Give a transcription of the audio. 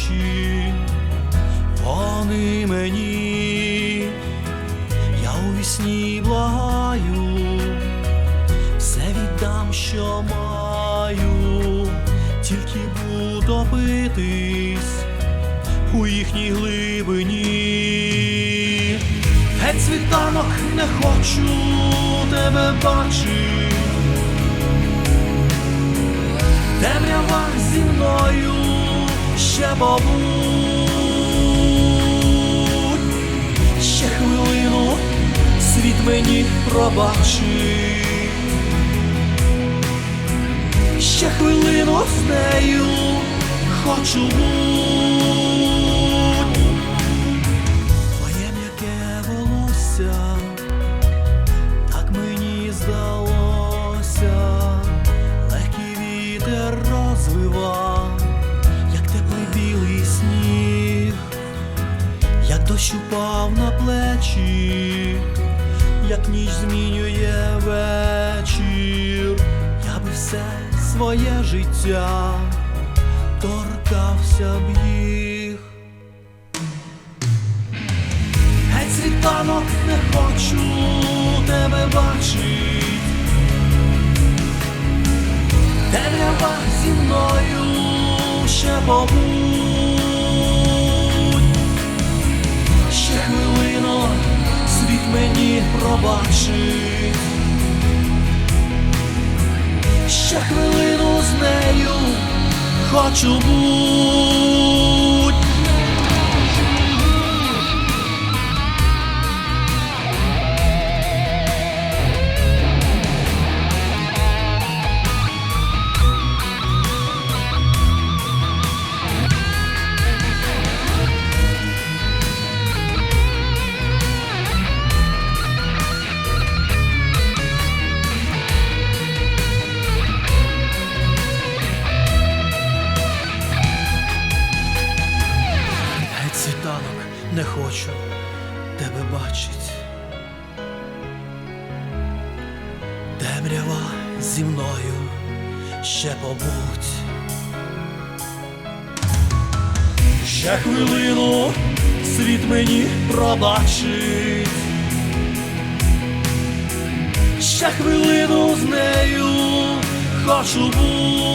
очі, вони мені, я у вісні благаю, все віддам, що маю, тільки буду битись у їхній глибині. Геть світанок не хочу тебе бачити. Побудь, ще хвилину світ мені пробачи, ще хвилину з нею хочу буть. Твоє м'яке волосся, так мені здалося, легкий вітер розвивав, білий сніг, як дощ упав на плечі, як ніч змінює вечір, я би все своє життя торкався б їх. Геть світанок не хочу тебе бачить. Побудь. Ще хвилину світ мені пробачить. Ще хвилину з нею хочу буть. Світанок не хочу тебе бачить. Темрява зі мною ще побудь. Ще хвилину світ мені пробачить. Ще хвилину з нею хочу бути.